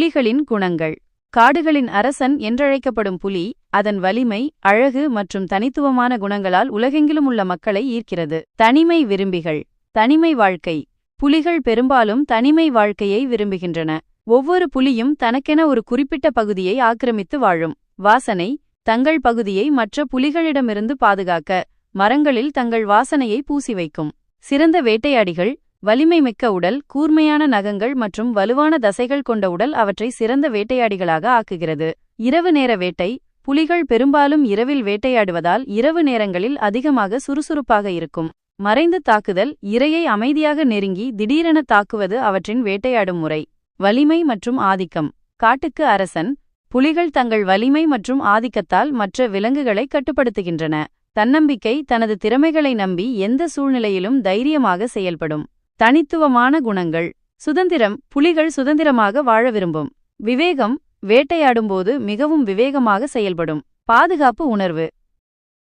புலிகளின் குணங்கள். காடுகளின் அரசன் என்றழைக்கப்படும் புலி அதன் வலிமை அழகு மற்றும் தனித்துவமான குணங்களால் உலகெங்கிலும் உள்ள மக்களை ஈர்க்கிறது. தனிமை விரும்பிகள். தனிமை வாழ்க்கை. புலிகள் பெரும்பாலும் தனிமை வாழ்க்கையை விரும்புகின்றன. ஒவ்வொரு புலியும் தனக்கென ஒரு குறிப்பிட்ட பகுதியை ஆக்கிரமித்து வாழும். வாசனை தங்கள் பகுதியை மற்ற புலிகளிடமிருந்து பாதுகாக்க மரங்களில் தங்கள் வாசனையை பூசி வைக்கும். சிறந்த வேட்டையாடிகள் வலிமை மிக்க உடல் கூர்மையான நகங்கள் மற்றும் வலுவான தசைகள் கொண்ட உடல் அவற்றை சிறந்த வேட்டையாடிகளாக ஆக்குகிறது. இரவு நேர வேட்டை புலிகள் பெரும்பாலும் இரவில் வேட்டையாடுவதால் இரவு நேரங்களில் அதிகமாக சுறுசுறுப்பாக இருக்கும். மறைந்து தாக்குதல் இரையை அமைதியாக நெருங்கி திடீரென தாக்குவது அவற்றின் வேட்டையாடும் முறை. வலிமை மற்றும் ஆதிக்கம். காட்டுக்கு அரசன் புலிகள் தங்கள் வலிமை மற்றும் ஆதிக்கத்தால் மற்ற விலங்குகளை கட்டுப்படுத்துகின்றன. தன்னம்பிக்கை தனது திறமைகளை நம்பி எந்த சூழ்நிலையிலும் தைரியமாக செயல்படும். தனித்துவமான குணங்கள் சுதந்திரம் புலிகள் சுதந்திரமாக வாழ விரும்பும். விவேகம் வேட்டையாடும்போது மிகவும் விவேகமாக செயல்படும். பாதுகாப்பு உணர்வு.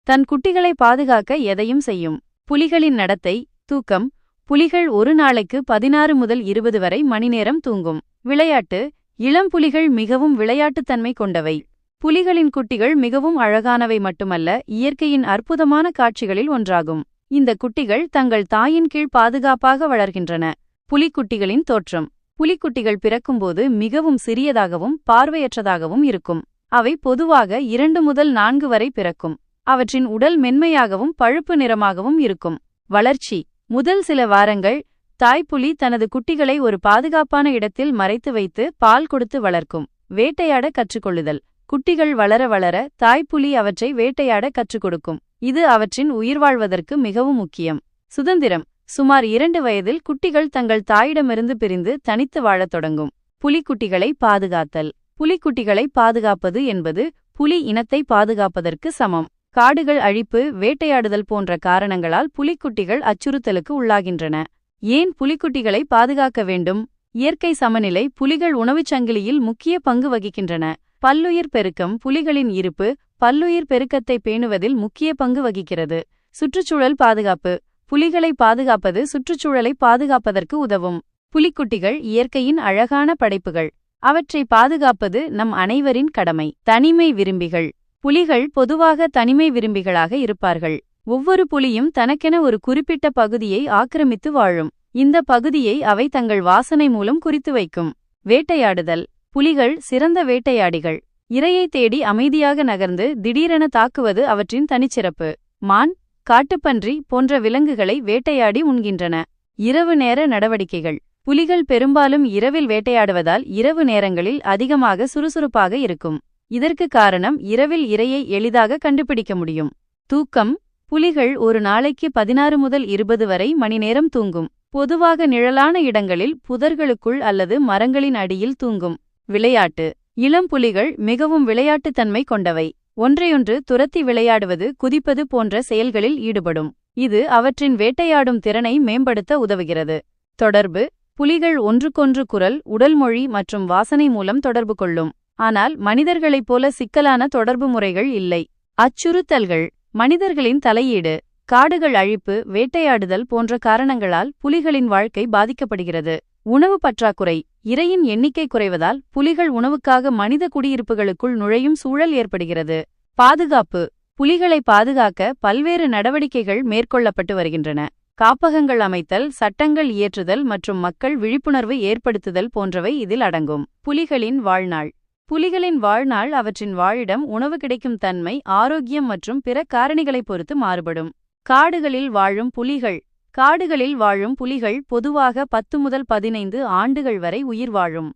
தன் குட்டிகளை பாதுகாக்க எதையும் செய்யும். புலிகளின் நடத்தை தூக்கம். புலிகள் ஒரு நாளைக்கு பதினாறு முதல் இருபது வரை மணிநேரம் தூங்கும். விளையாட்டு. இளம் புலிகள் மிகவும் விளையாட்டுத்தன்மை கொண்டவை. புலிகளின் குட்டிகள் மிகவும் அழகானவை மட்டுமல்ல இயற்கையின் அற்புதமான காட்சிகளில் ஒன்றாகும். இந்த குட்டிகள் தங்கள் தாயின் கீழ் பாதுகாப்பாக வளர்கின்றன. புலிக்குட்டிகளின் தோற்றம். புலிக்குட்டிகள் பிறக்கும்போது மிகவும் சிறியதாகவும் பார்வையற்றதாகவும் இருக்கும். அவை பொதுவாக இரண்டு முதல் நான்கு வரை பிறக்கும். அவற்றின் உடல் மென்மையாகவும் பழுப்பு நிறமாகவும் இருக்கும். வளர்ச்சி. முதல் சில வாரங்கள் தாய்ப்புலி தனது குட்டிகளை ஒரு பாதுகாப்பான இடத்தில் மறைத்து வைத்து பால் கொடுத்து வளர்க்கும். வேட்டையாட கற்றுக்கொள்ளுதல். குட்டிகள் வளர வளர தாய்ப்புலி அவற்றை வேட்டையாட கற்றுக் கொடுக்கும். இது அவற்றின் உயிர்வாழ்வதற்கு மிகவும் முக்கியம். சுதந்திரம். சுமார் இரண்டு வயதில் குட்டிகள் தங்கள் தாயிடமிருந்து பிரிந்து தனித்து வாழத் தொடங்கும். புலிக்குட்டிகளை பாதுகாத்தல். புலிக்குட்டிகளை பாதுகாப்பது என்பது புலி இனத்தை பாதுகாப்பதற்கு சமம். காடுகள் அழிப்பு வேட்டையாடுதல் போன்ற காரணங்களால் புலிக்குட்டிகள் அச்சுறுத்தலுக்கு உள்ளாகின்றன. ஏன் புலிக்குட்டிகளை பாதுகாக்க வேண்டும்? இயற்கை சமநிலை புலிகள் உணவுச் சங்கிலியில் முக்கிய பங்கு வகிக்கின்றன. பல்லுயிர் பெருக்கம் புலிகளின் இருப்பு பல்லுயிர் பெருக்கத்தை பேணுவதில் முக்கிய பங்கு வகிக்கிறது. சுற்றுச்சூழல் பாதுகாப்பு. புலிகளை பாதுகாப்பது சுற்றுச்சூழலை பாதுகாப்பதற்கு உதவும். புலிக்குட்டிகள் இயற்கையின் அழகான படைப்புகள். அவற்றை பாதுகாப்பது நம் அனைவரின் கடமை. தனிமை விரும்பிகள். புலிகள் பொதுவாக தனிமை விரும்பிகளாக இருப்பார்கள். ஒவ்வொரு புலியும் தனக்கென ஒரு குறிப்பிட்ட பகுதியை ஆக்கிரமித்து வாழும். இந்த பகுதியை அவை தங்கள் வாசனை மூலம் குறித்து வைக்கும். வேட்டையாடுதல். புலிகள் சிறந்த வேட்டையாடிகள். இரையை தேடி அமைதியாக நகர்ந்து திடீரென தாக்குவது அவற்றின் தனிச்சிறப்பு. மான் காட்டுப்பன்றி போன்ற விலங்குகளை வேட்டையாடி உண்கின்றன. இரவு நேர நடவடிக்கைகள். புலிகள் பெரும்பாலும் இரவில் வேட்டையாடுவதால் இரவு நேரங்களில் அதிகமாக சுறுசுறுப்பாக இருக்கும். இதற்கு காரணம் இரவில் இரையை எளிதாக கண்டுபிடிக்க முடியும். தூக்கம். புலிகள் ஒரு நாளைக்கு பதினாறு முதல் இருபது வரை மணிநேரம் தூங்கும். பொதுவாக நிழலான இடங்களில் புதர்களுக்குள் அல்லது மரங்களின் அடியில் தூங்கும். விளையாட்டு. இளம் புலிகள் மிகவும் விளையாட்டுத்தன்மை கொண்டவை. ஒன்றையொன்று துரத்தி விளையாடுவது குதிப்பது போன்ற செயல்களில் ஈடுபடும். இது அவற்றின் வேட்டையாடும் திறனை மேம்படுத்த உதவுகிறது. தொடர்பு. புலிகள் ஒன்றுக்கொன்று குரல் உடல் மொழி மற்றும் வாசனை மூலம் தொடர்பு கொள்ளும். ஆனால் மனிதர்களைப் போல சிக்கலான தொடர்பு முறைகள் இல்லை. அச்சுறுத்தல்கள். மனிதர்களின் தலையீடு. காடுகள் அழிப்பு வேட்டையாடுதல் போன்ற காரணங்களால் புலிகளின் வாழ்க்கை பாதிக்கப்படுகிறது. உணவு பற்றாக்குறை இரையின் எண்ணிக்கை குறைவதால் புலிகள் உணவுக்காக மனித குடியிருப்புகளுக்குள் நுழையும் சூழல் ஏற்படுகிறது. பாதுகாப்பு. புலிகளை பாதுகாக்க பல்வேறு நடவடிக்கைகள் மேற்கொள்ளப்பட்டு வருகின்றன. காப்பகங்கள் அமைத்தல் சட்டங்கள் இயற்றுதல் மற்றும் மக்கள் விழிப்புணர்வு ஏற்படுத்துதல் போன்றவை இதில் அடங்கும். புலிகளின் வாழ்நாள். புலிகளின் வாழ்நாள் அவற்றின் வாழிடம் உணவு கிடைக்கும் தன்மை ஆரோக்கியம் மற்றும் பிற காரணிகளைப் பொறுத்து மாறுபடும். காடுகளில் வாழும் புலிகள் காடுகளில் வாழும் புலிகள் பொதுவாக பத்து முதல் பதினைந்து ஆண்டுகள் வரை உயிர் வாழும்.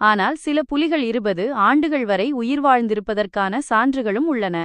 ஆனால் சில புலிகள் இருபது ஆண்டுகள் வரை உயிர் வாழ்ந்திருப்பதற்கான சான்றுகளும் உள்ளன.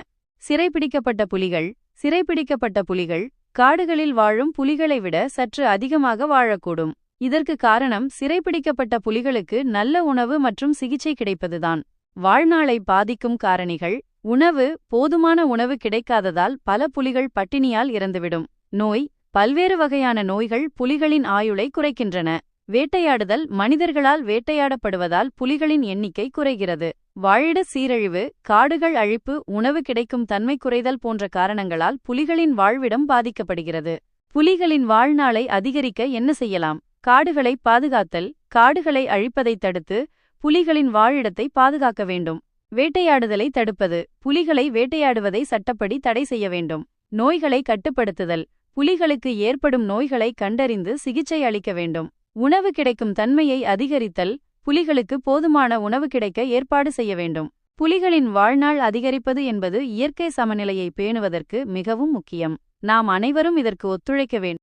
சிறைப்பிடிக்கப்பட்ட புலிகள் சிறைப்பிடிக்கப்பட்ட புலிகள் காடுகளில் வாழும் புலிகளை விட சற்று அதிகமாக வாழக்கூடும். இதற்கு காரணம் சிறைப்பிடிக்கப்பட்ட புலிகளுக்கு நல்ல உணவு மற்றும் சிகிச்சை கிடைப்பதுதான். வாழ்நாளை பாதிக்கும் காரணிகள் உணவு போதுமான உணவு கிடைக்காததால் பல புலிகள் பட்டினியால் இறந்துவிடும். நோய் பல்வேறு வகையான நோய்கள் புலிகளின் ஆயுளை குறைக்கின்றன. வேட்டையாடுதல் மனிதர்களால் வேட்டையாடப்படுவதால் புலிகளின் எண்ணிக்கை குறைகிறது. வாழிட சீரழிவு காடுகள் அழிப்பு உணவு கிடைக்கும் தன்மை குறைதல் போன்ற காரணங்களால் புலிகளின் வாழ்விடம் பாதிக்கப்படுகிறது. புலிகளின் வாழ்நாளை அதிகரிக்க என்ன செய்யலாம்? காடுகளை பாதுகாத்தல் காடுகளை அழிப்பதைத் தடுத்து புலிகளின் வாழிடத்தை பாதுகாக்க வேண்டும். வேட்டையாடுதலை தடுப்பது புலிகளை வேட்டையாடுவதை சட்டப்படி தடை செய்ய வேண்டும். நோய்களை கட்டுப்படுத்துதல் புலிகளுக்கு ஏற்படும் நோய்களை கண்டறிந்து சிகிச்சை அளிக்க வேண்டும். உணவு கிடைக்கும் தன்மையை அதிகரித்தல் புலிகளுக்கு போதுமான உணவு கிடைக்க ஏற்பாடு செய்ய வேண்டும். புலிகளின் வாழ்நாள் அதிகரிப்பது என்பது இயற்கை சமநிலையை பேணுவதற்கு மிகவும் முக்கியம். நாம் அனைவரும் இதற்கு ஒத்துழைக்க வேண்டும்.